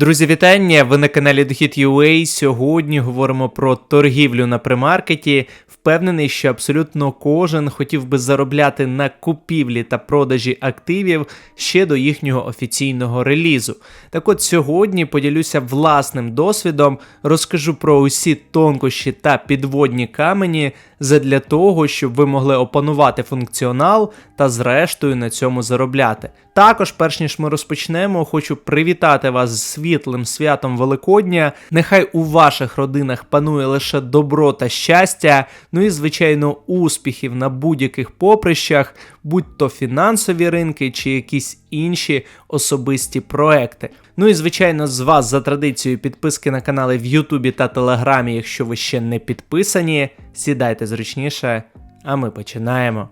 Друзі, вітання! Ви на каналі Дохід.ua. Сьогодні говоримо про торгівлю на примаркеті. Впевнений, що абсолютно кожен хотів би заробляти на купівлі та продажі активів ще до їхнього офіційного релізу. Так от сьогодні поділюся власним досвідом, розкажу про усі тонкощі та підводні камені задля того, щоб ви могли опанувати функціонал та зрештою на цьому заробляти. Також, перш ніж ми розпочнемо, хочу привітати вас з світлим святом Великодня. Нехай у ваших родинах панує лише добро та щастя, ну і, звичайно, успіхів на будь-яких поприщах, будь то фінансові ринки чи якісь інші особисті проекти. Ну і звичайно, з вас за традицією підписки на канали в Ютубі та Телеграмі, якщо ви ще не підписані, сідайте зручніше, а ми починаємо.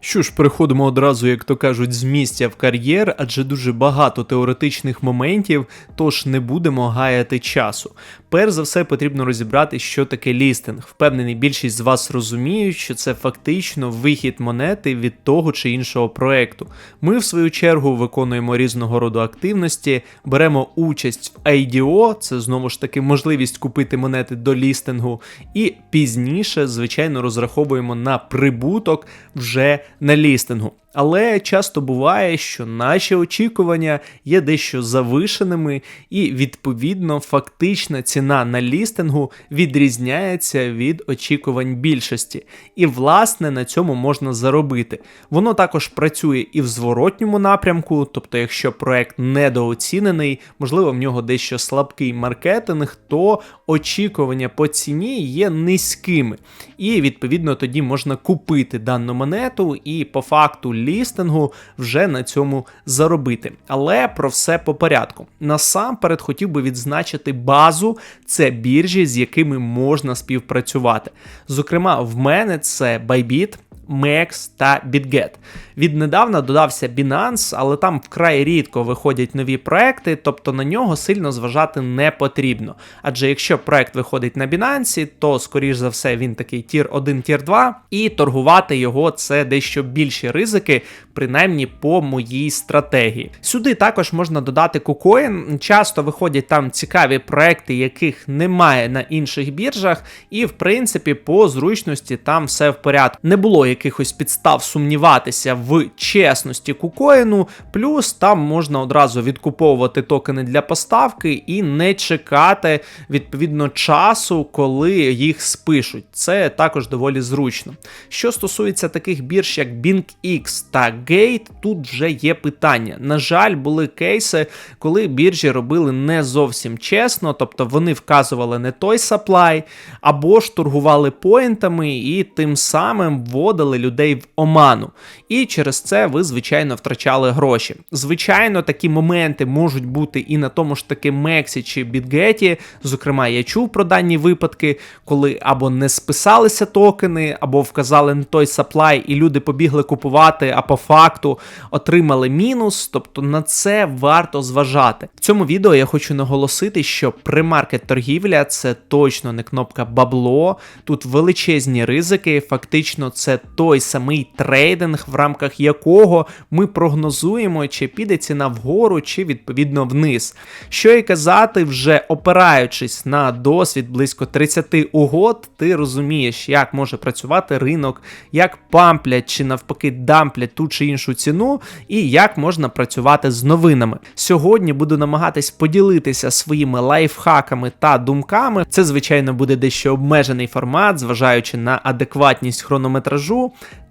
Що ж, переходимо одразу, як то кажуть, з місця в кар'єр, адже дуже багато теоретичних моментів, тож не будемо гаяти часу. Перш за все потрібно розібрати, що таке лістинг. Впевнений, більшість з вас розуміють, що це фактично вихід монети від того чи іншого проекту. Ми, в свою чергу, виконуємо різного роду активності, беремо участь в IDO, це знову ж таки можливість купити монети до лістингу, і пізніше, звичайно, розраховуємо на прибуток вже на лістингу. Але часто буває, що наші очікування є дещо завишеними, і відповідно фактична ціна на лістингу відрізняється від очікувань більшості. І, власне, на цьому можна заробити. Воно також працює і в зворотньому напрямку, тобто, якщо проект недооцінений, можливо, в нього дещо слабкий маркетинг, то очікування по ціні є низькими. І відповідно тоді можна купити дану монету і по факту лістингу вже на цьому заробити. Але про все по порядку. Насамперед хотів би відзначити базу, це біржі, з якими можна співпрацювати. Зокрема, в мене це Bybit, MEX та BitGet. Віднедавна додався Binance, але там вкрай рідко виходять нові проекти, тобто на нього сильно зважати не потрібно. Адже якщо проект виходить на Binance, то, скоріш за все, він такий тір 1, тір 2, і торгувати його це дещо більші ризики, принаймні по моїй стратегії. Сюди також можна додати KuCoin. Часто виходять там цікаві проекти, яких немає на інших біржах, і в принципі по зручності там все в порядку. Не було якихось підстав сумніватися в чесності кукоїну, плюс там можна одразу відкуповувати токени для поставки і не чекати відповідно часу, коли їх спишуть. Це також доволі зручно. Що стосується таких бірж, як BinkX та Gate, тут вже є питання. На жаль, були кейси, коли біржі робили не зовсім чесно, тобто вони вказували не той саплай, або ж торгували поінтами і тим самим вводили людей в оману. І через це ви, звичайно, втрачали гроші. Звичайно, такі моменти можуть бути і на тому ж таки Мексі чи Бітгеті. Зокрема, я чув про дані випадки, коли або не списалися токени, або вказали не той саплай, і люди побігли купувати, а по факту отримали мінус. Тобто на це варто зважати. В цьому відео я хочу наголосити, що примаркет торгівля це точно не кнопка бабло, тут величезні ризики, фактично, це той самий трейдинг, в рамках якого ми прогнозуємо, чи піде ціна вгору, чи відповідно вниз. Що і казати, вже опираючись на досвід близько 30 угод, ти розумієш, як може працювати ринок, як памплять чи навпаки дамплять ту чи іншу ціну, і як можна працювати з новинами. Сьогодні буду намагатись поділитися своїми лайфхаками та думками. Це, звичайно, буде дещо обмежений формат, зважаючи на адекватність хронометражу.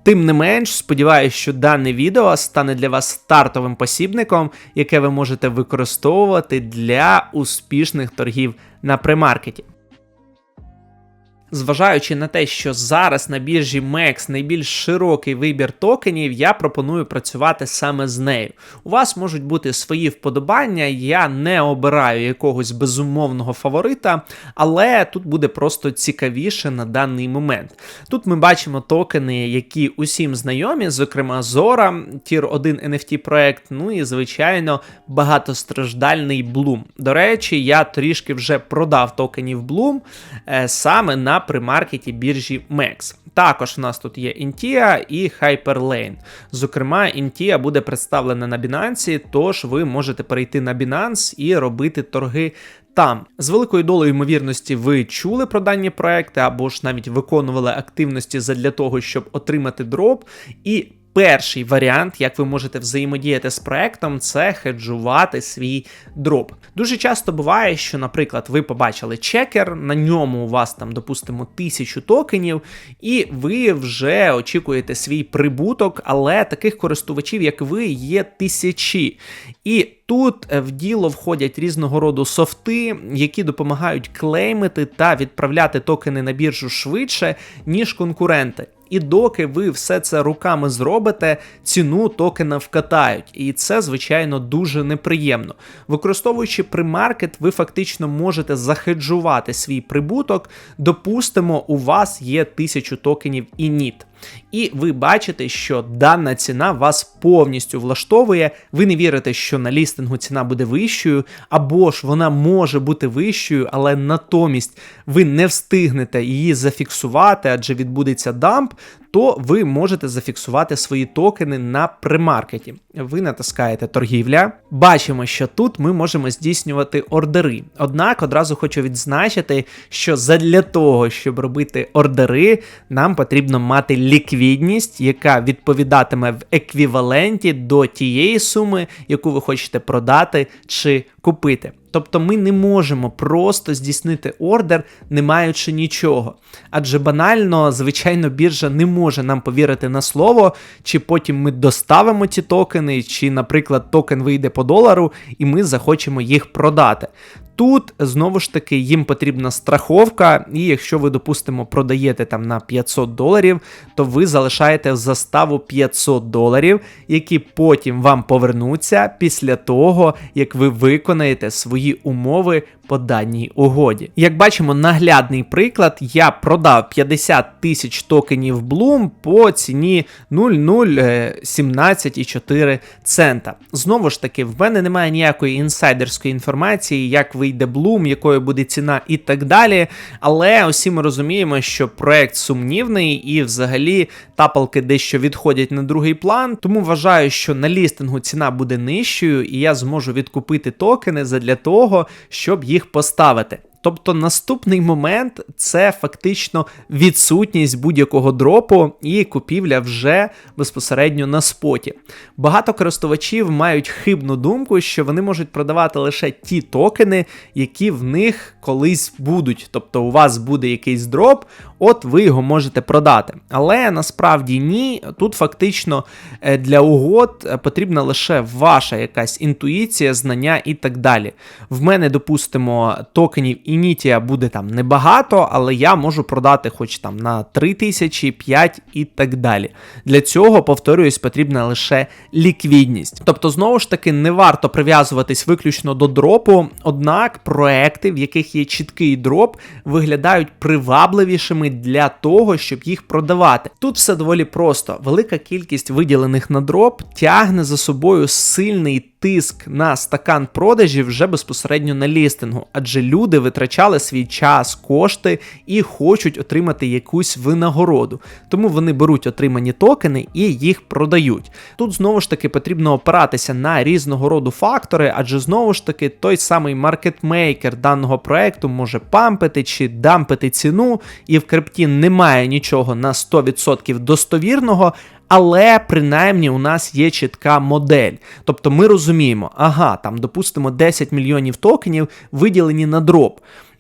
Тим не менш, сподіваюся, що дане відео стане для вас стартовим посібником, яке ви можете використовувати для успішних торгів на примаркеті. Зважаючи на те, що зараз на біржі MEX найбільш широкий вибір токенів, я пропоную працювати саме з нею. У вас можуть бути свої вподобання, я не обираю якогось безумовного фаворита, але тут буде просто цікавіше на даний момент. Тут ми бачимо токени, які усім знайомі, зокрема Zora, Tier 1 NFT проект, ну і, звичайно, багатостраждальний Bloom. До речі, я трішки вже продав токенів Bloom е, саме на примаркеті біржі MEX. Також в нас тут є Intia і Hyperlane. Зокрема, Intia буде представлена на Binance, тож ви можете перейти на Binance і робити торги там. З великою долею ймовірності ви чули про дані проекти або ж навіть виконували активності задля того, щоб отримати дроп. І Перший варіант, як ви можете взаємодіяти з проектом, це хеджувати свій дроп. Дуже часто буває, що, наприклад, ви побачили чекер, на ньому у вас там, допустимо, тисячу токенів, і ви вже очікуєте свій прибуток, але таких користувачів, як ви, є тисячі. І Тут в діло входять різного роду софти, які допомагають клеймити та відправляти токени на біржу швидше, ніж конкуренти. І доки ви все це руками зробите, ціну токена вкатають. І це, звичайно, дуже неприємно. Використовуючи примаркет, ви фактично можете захеджувати свій прибуток. Допустимо, у вас є тисячу токенів і ніт. І ви бачите, що дана ціна вас повністю влаштовує. Ви не вірите, що на лістингу ціна буде вищою, або ж вона може бути вищою, але натомість ви не встигнете її зафіксувати, адже відбудеться дамп. То ви можете зафіксувати свої токени на примаркеті. Ви натискаєте торгівля. Бачимо, що тут ми можемо здійснювати ордери. Однак одразу хочу відзначити, що задля того, щоб робити ордери, нам потрібно мати ліквідність, яка відповідатиме в еквіваленті до тієї суми, яку ви хочете продати чи купити. Тобто ми не можемо просто здійснити ордер, не маючи нічого. Адже банально, звичайно, біржа не може нам повірити на слово, чи потім ми доставимо ці токени, чи, наприклад, токен вийде по долару, і ми захочемо їх продати. Тут знову ж таки їм потрібна страховка, і якщо ви, допустимо, продаєте там на 500 доларів, то ви залишаєте заставу 500 доларів, які потім вам повернуться після того, як ви виконаєте свої умови по даній угоді. Як бачимо, наглядний приклад, я продав 50 тисяч токенів Bloom по ціні 0,017,4 цента. Знову ж таки, в мене немає ніякої інсайдерської інформації, як вийде Bloom, якою буде ціна і так далі. Але усі ми розуміємо, що проект сумнівний і взагалі тапалки дещо відходять на другий план. Тому вважаю, що на лістингу ціна буде нижчою, і я зможу відкупити токени задля того, щоб їх поставити. Тобто наступний момент це фактично відсутність будь-якого дропу і купівля вже безпосередньо на споті. Багато користувачів мають хибну думку, що вони можуть продавати лише ті токени, які в них колись будуть. Тобто у вас буде якийсь дроп, от ви його можете продати. Але насправді ні. Тут фактично е, для угод е, потрібна лише ваша якась інтуїція, знання і так далі. В мене, допустимо, токенів Ініття буде там небагато, але я можу продати хоч там на 3000, 5 і так далі. Для цього, повторююсь, потрібна лише ліквідність. Тобто, знову ж таки, не варто прив'язуватись виключно до дропу, однак проекти, в яких є чіткий дроп, виглядають привабливішими для того, щоб їх продавати. Тут все доволі просто. Велика кількість виділених на дроп тягне за собою сильний тиск на стакан продажів вже безпосередньо на лістингу, адже люди витрачали свій час, кошти і хочуть отримати якусь винагороду. Тому вони беруть отримані токени і їх продають. Тут знову ж таки потрібно опиратися на різного роду фактори, адже знову ж таки той самий маркетмейкер даного проекту може пампити чи дампити ціну, і в крипті немає нічого на 100% достовірного але принаймні у нас є чітка модель. Тобто ми розуміємо, ага, там допустимо 10 мільйонів токенів виділені на дроп.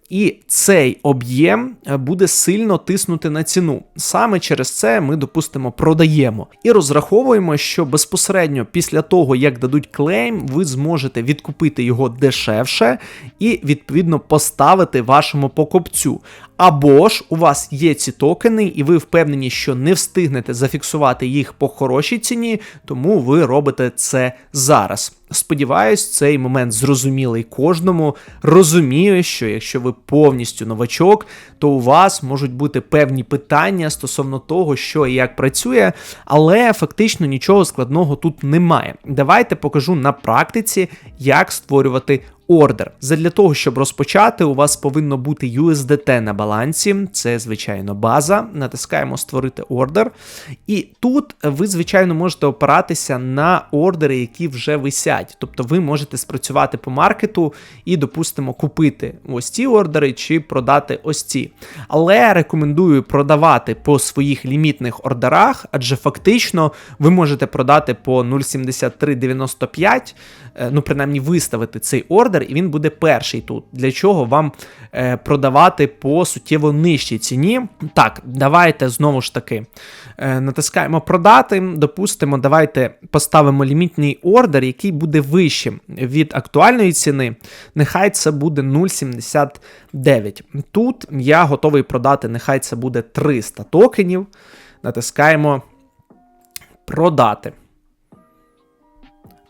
І цей об'єм е, буде сильно тиснути на ціну. Саме через це ми, допустимо, продаємо і розраховуємо, що безпосередньо після того, як дадуть клейм, ви зможете відкупити його дешевше і відповідно поставити вашому покупцю. Або ж у вас є ці токени, і ви впевнені, що не встигнете зафіксувати їх по хорошій ціні, тому ви робите це зараз. Сподіваюсь, цей момент зрозумілий кожному. Розумію, що якщо ви повністю новачок, то у вас можуть бути певні питання стосовно того, що і як працює, але фактично нічого складного тут немає. Давайте покажу на практиці, як створювати ордер. Задля того, щоб розпочати, у вас повинно бути USDT на балансі, це, звичайно, база. Натискаємо Створити ордер. І тут ви, звичайно, можете опиратися на ордери, які вже висять. Тобто ви можете спрацювати по маркету і, допустимо, купити ось ці ордери чи продати ось ці. Але рекомендую продавати по своїх лімітних ордерах, адже фактично ви можете продати по 0,7395, е, ну, принаймні, виставити цей ордер, і він буде перший тут. Для чого вам е, продавати по суттєво нижчій ціні? Так, давайте знову ж таки е, натискаємо продати. Допустимо, давайте поставимо лімітний ордер, який буде вищим від актуальної ціни. Нехай це буде 0,79. Тут я готовий продати, нехай це буде 300 токенів. Натискаємо продати.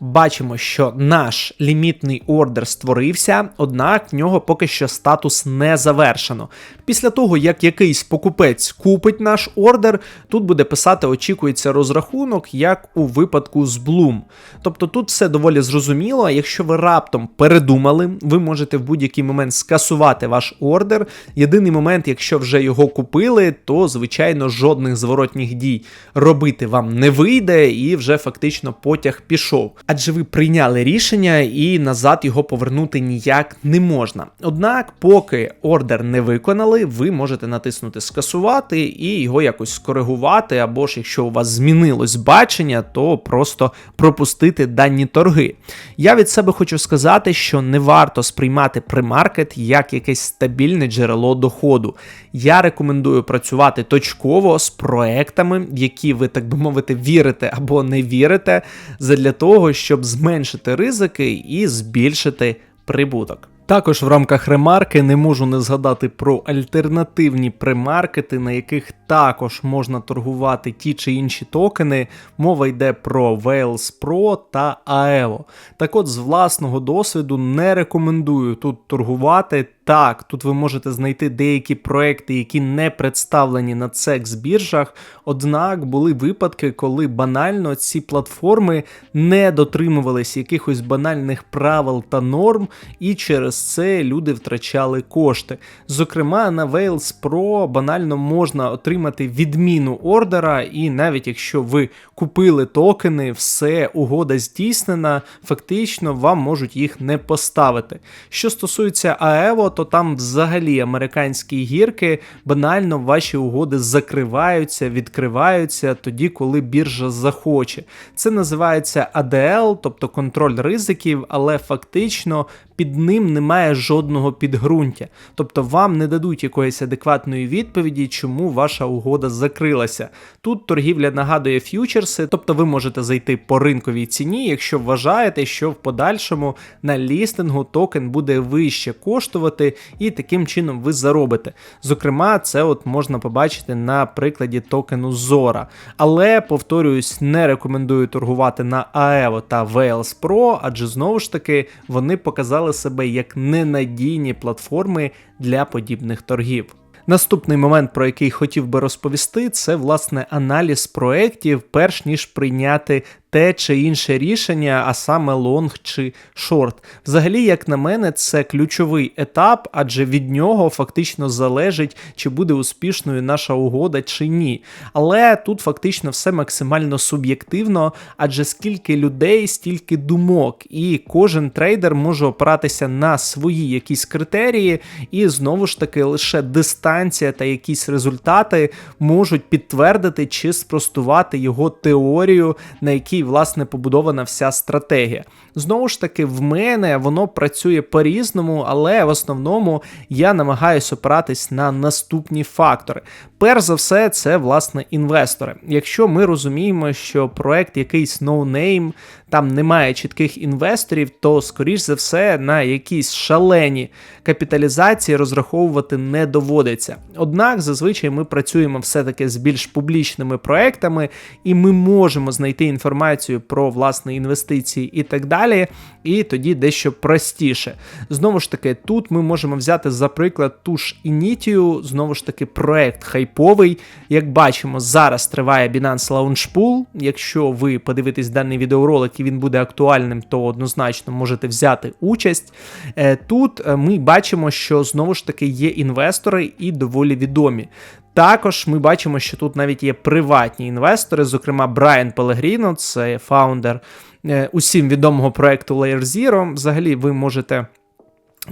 Бачимо, що наш лімітний ордер створився, однак в нього поки що статус не завершено. Після того, як якийсь покупець купить наш ордер, тут буде писати очікується розрахунок, як у випадку з Bloom. Тобто тут все доволі зрозуміло. Якщо ви раптом передумали, ви можете в будь-який момент скасувати ваш ордер. Єдиний момент, якщо вже його купили, то звичайно жодних зворотніх дій робити вам не вийде, і вже фактично потяг пішов адже ви прийняли рішення і назад його повернути ніяк не можна. Однак, поки ордер не виконали, ви можете натиснути скасувати і його якось скоригувати, або ж якщо у вас змінилось бачення, то просто пропустити дані торги. Я від себе хочу сказати, що не варто сприймати примаркет як якесь стабільне джерело доходу. Я рекомендую працювати точково з проектами, які ви, так би мовити, вірите або не вірите, задля того, щоб зменшити ризики і збільшити прибуток. Також в рамках ремарки не можу не згадати про альтернативні примаркети, на яких також можна торгувати ті чи інші токени. Мова йде про Wales Pro та AEVO. Так от, з власного досвіду не рекомендую тут торгувати. Так, тут ви можете знайти деякі проекти, які не представлені на секс біржах. Однак були випадки, коли банально ці платформи не дотримувались якихось банальних правил та норм, і через це люди втрачали кошти. Зокрема, на Wales Pro банально можна отримати відміну ордера, і навіть якщо ви купили токени, все угода здійснена, фактично вам можуть їх не поставити. Що стосується AEVO, то там взагалі американські гірки банально ваші угоди закриваються, відкриваються тоді, коли біржа захоче. Це називається ADL, тобто контроль ризиків, але фактично під ним немає жодного підґрунтя. Тобто вам не дадуть якоїсь адекватної відповіді, чому ваша угода закрилася. Тут торгівля нагадує ф'ючерси, тобто ви можете зайти по ринковій ціні, якщо вважаєте, що в подальшому на лістингу токен буде вище коштувати, і таким чином ви заробите. Зокрема, це от можна побачити на прикладі токену Zora. Але, повторююсь, не рекомендую торгувати на AEVO та Wales Pro, адже знову ж таки вони показали себе як ненадійні платформи для подібних торгів. Наступний момент, про який хотів би розповісти, це власне аналіз проєктів, перш ніж прийняти те чи інше рішення, а саме лонг чи шорт. Взагалі, як на мене, це ключовий етап, адже від нього фактично залежить, чи буде успішною наша угода чи ні. Але тут фактично все максимально суб'єктивно, адже скільки людей, стільки думок, і кожен трейдер може опиратися на свої якісь критерії, і знову ж таки лише дистанція та якісь результати можуть підтвердити чи спростувати його теорію, на якій власне побудована вся стратегія. Знову ж таки, в мене воно працює по-різному, але в основному я намагаюся опиратись на наступні фактори. Перш за все, це власне інвестори. Якщо ми розуміємо, що проект якийсь no-name, там немає чітких інвесторів, то, скоріш за все, на якісь шалені капіталізації розраховувати не доводиться. Однак, зазвичай ми працюємо все-таки з більш публічними проектами, і ми можемо знайти інформацію про власне інвестиції і так далі. І тоді дещо простіше. Знову ж таки, тут ми можемо взяти, за приклад, ту ж Initio, знову ж таки, проект хайповий. Як бачимо, зараз триває Binance Launch Pool. Якщо ви подивитесь даний відеоролик він буде актуальним, то однозначно можете взяти участь. Е, тут е, ми бачимо, що знову ж таки є інвестори і доволі відомі. Також ми бачимо, що тут навіть є приватні інвестори, зокрема Брайан Пелегріно, це фаундер е, усім відомого проекту Layer Zero. Взагалі, ви можете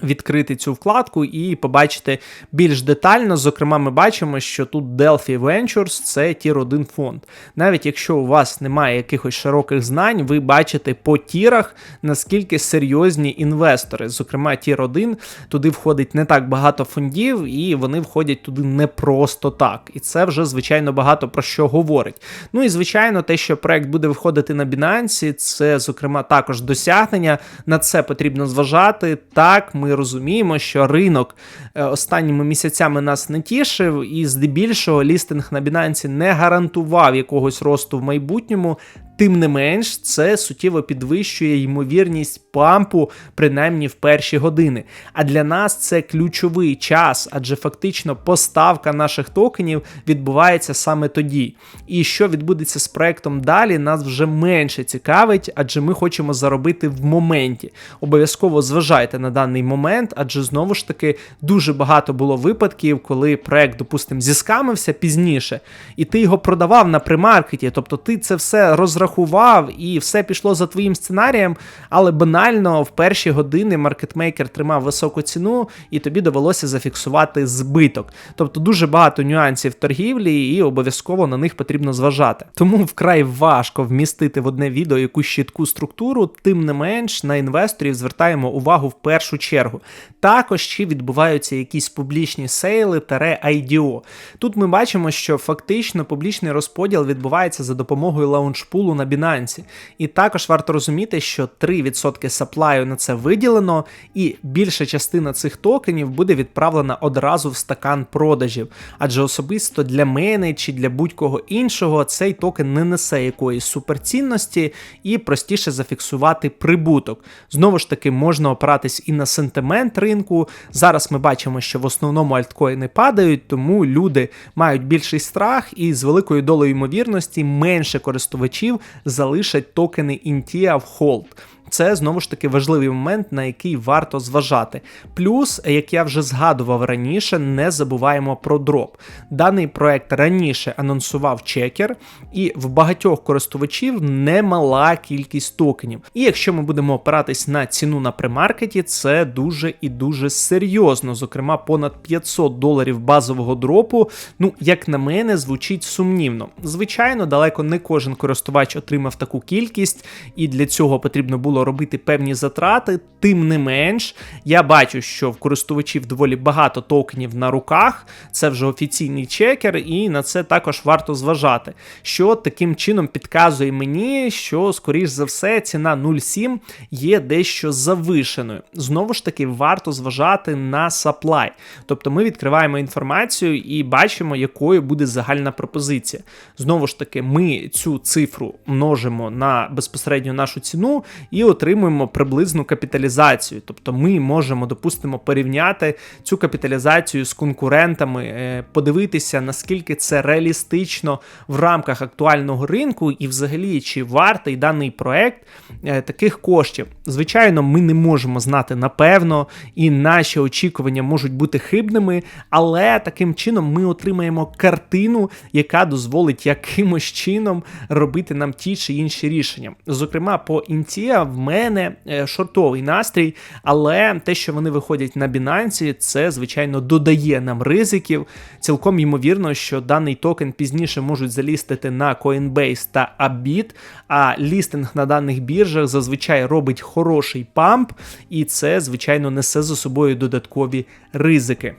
відкрити цю вкладку і побачити більш детально. Зокрема, ми бачимо, що тут Delphi Ventures це тір 1 фонд. Навіть якщо у вас немає якихось широких знань, ви бачите по тірах, наскільки серйозні інвестори. Зокрема, тір 1 туди входить не так багато фондів, і вони входять туди не просто так. І це вже, звичайно, багато про що говорить. Ну і звичайно, те, що проект буде виходити на Binance, це, зокрема, також досягнення. На це потрібно зважати. Так, ми розуміємо, що ринок е, останніми місяцями нас не тішив, і здебільшого лістинг на Binance не гарантував якогось росту в майбутньому. Тим не менш, це суттєво підвищує ймовірність пампу, принаймні в перші години. А для нас це ключовий час, адже фактично поставка наших токенів відбувається саме тоді. І що відбудеться з проектом далі, нас вже менше цікавить, адже ми хочемо заробити в моменті. Обов'язково зважайте на даний момент, адже знову ж таки дуже багато було випадків, коли проект, допустимо, зіскамився пізніше, і ти його продавав на примаркеті, тобто ти це все розрахував і все пішло за твоїм сценарієм, але банально в перші години маркетмейкер тримав високу ціну, і тобі довелося зафіксувати збиток. Тобто дуже багато нюансів торгівлі, і обов'язково на них потрібно зважати. Тому вкрай важко вмістити в одне відео якусь чітку структуру, тим не менш на інвесторів звертаємо увагу в першу чергу. Також чи відбуваються якісь публічні сейли таре IDO. Тут ми бачимо, що фактично публічний розподіл відбувається за допомогою лаунчпулу на Binance. І також варто розуміти, що 3% саплаю на це виділено, і більша частина цих токенів буде відправлена одразу в стакан продажів. Адже особисто для мене чи для будь-кого іншого цей токен не несе якоїсь суперцінності і простіше зафіксувати прибуток. Знову ж таки, можна опиратись і на сентимент ринку. Зараз ми бачимо, що в основному альткоїни падають, тому люди мають більший страх і з великою долею ймовірності менше користувачів залишать токени Intia в холд. Це знову ж таки важливий момент, на який варто зважати. Плюс, як я вже згадував раніше, не забуваємо про дроп. Даний проект раніше анонсував чекер, і в багатьох користувачів немала кількість токенів. І якщо ми будемо опиратись на ціну на примаркеті, це дуже і дуже серйозно. Зокрема, понад 500 доларів базового дропу. Ну, як на мене, звучить сумнівно. Звичайно, далеко не кожен користувач отримав таку кількість, і для цього потрібно було робити певні затрати. Тим не менш, я бачу, що в користувачів доволі багато токенів на руках. Це вже офіційний чекер, і на це також варто зважати. Що таким чином підказує мені, що, скоріш за все, ціна 0,7 є дещо завишеною. Знову ж таки, варто зважати на supply. Тобто ми відкриваємо інформацію і бачимо, якою буде загальна пропозиція. Знову ж таки, ми цю цифру множимо на безпосередньо нашу ціну і отримуємо приблизну капіталізацію. Тобто ми можемо, допустимо, порівняти цю капіталізацію з конкурентами, е, подивитися, наскільки це реалістично в рамках актуального ринку, і взагалі чи вартий даний проект е, таких коштів. Звичайно, ми не можемо знати напевно, і наші очікування можуть бути хибними, але таким чином ми отримаємо картину, яка дозволить якимось чином робити нам ті чи інші рішення. Зокрема, по Інтія в мене е, шортовий настрій, але те, що вони виходять на Binance, це, звичайно, додає нам ризиків. Цілком ймовірно, що даний токен пізніше можуть залістити на Coinbase та Abit, а лістинг на даних біржах зазвичай робить хороший памп, і це, звичайно, несе за собою додаткові ризики.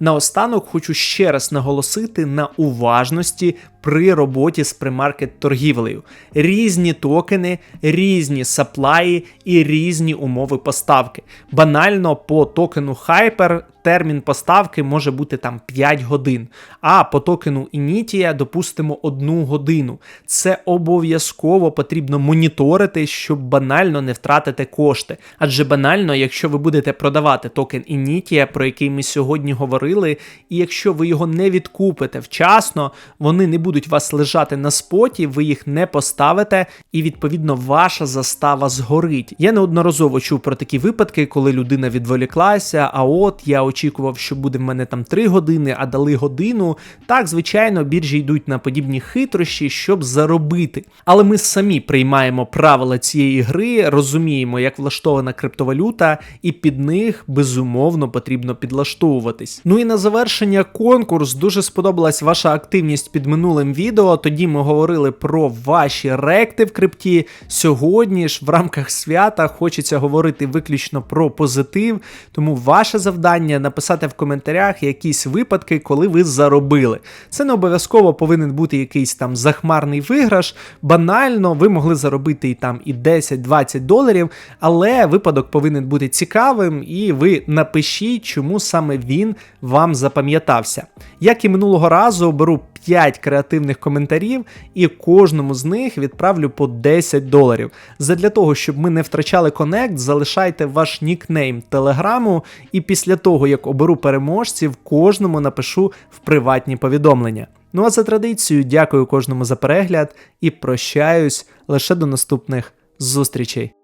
Наостанок хочу ще раз наголосити на уважності при роботі з примаркет торгівлею. Різні токени, різні саплаї і різні умови поставки. Банально по токену Hyper термін поставки може бути там 5 годин, а по токену Initia, допустимо, 1 годину. Це обов'язково потрібно моніторити, щоб банально не втратити кошти. Адже банально, якщо ви будете продавати токен Initia, про який ми сьогодні говорили, і якщо ви його не відкупите вчасно, вони не будуть у вас лежати на споті, ви їх не поставите, і відповідно ваша застава згорить. Я неодноразово чув про такі випадки, коли людина відволіклася, а от я очікував, що буде в мене там 3 години, а дали годину. Так, звичайно, біржі йдуть на подібні хитрощі, щоб заробити. Але ми самі приймаємо правила цієї гри, розуміємо, як влаштована криптовалюта, і під них безумовно потрібно підлаштовуватись. Ну і на завершення конкурс дуже сподобалась ваша активність під минулим відео. Тоді ми говорили про ваші ректи в крипті. Сьогодні ж в рамках свята хочеться говорити виключно про позитив, тому ваше завдання написати в коментарях якісь випадки, коли ви заробили. Це не обов'язково повинен бути якийсь там захмарний виграш. Банально, ви могли заробити і там і 10-20 доларів, але випадок повинен бути цікавим, і ви напишіть, чому саме він вам запам'ятався. Як і минулого разу, беру 5 креативних коментарів, і кожному з них відправлю по 10 доларів. Задля того, щоб ми не втрачали конект, залишайте ваш нікнейм телеграму, і після того, як оберу переможців, кожному напишу в приватні повідомлення. Ну а за традицією, дякую кожному за перегляд і прощаюсь лише до наступних зустрічей.